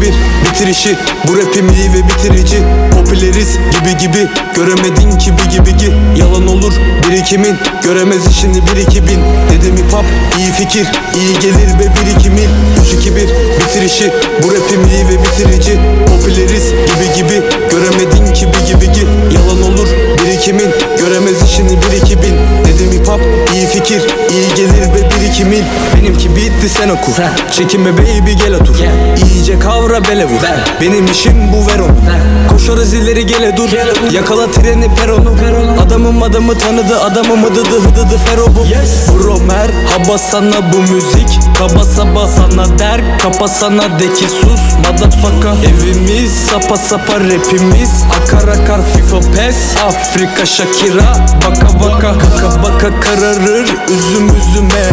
bitirişi. Bu rapim iyi ve bitirici. Popüleriz gibi gibi. Göremedin ki bir gibi ki. Yalan olur birikimin. Göremez işini bir iki bin. Dedim hip hop iyi fikir. İyi gelir ve birikimin 3 2 1 bitirişi. Bu rapim iyi ve bitirici. Popüleriz gibi gibi. Göremedin ki bir gibi ki. Yalan olur birikimin. Göremez işini bir iki bin. Dedim hip hop iyi fikir Benimki bitti sen oku. Çekinme baby gel otur. İyice kavra bele vur. Benim işim bu ver onu. Koşarız ileri gele dur. Yakala treni peronu Adamım adamı tanıdı adamım ıdıdı hıdıdı fero bu. Bro merhaba sana bu müzik. Kaba saba sana der Kapa sana de ki sus Motherfucker. Evimiz sapa sapa rapimiz. Akar akar FIFA pes Afrika Shakira Baka baka. Kaka baka kararır Üzüm üzüme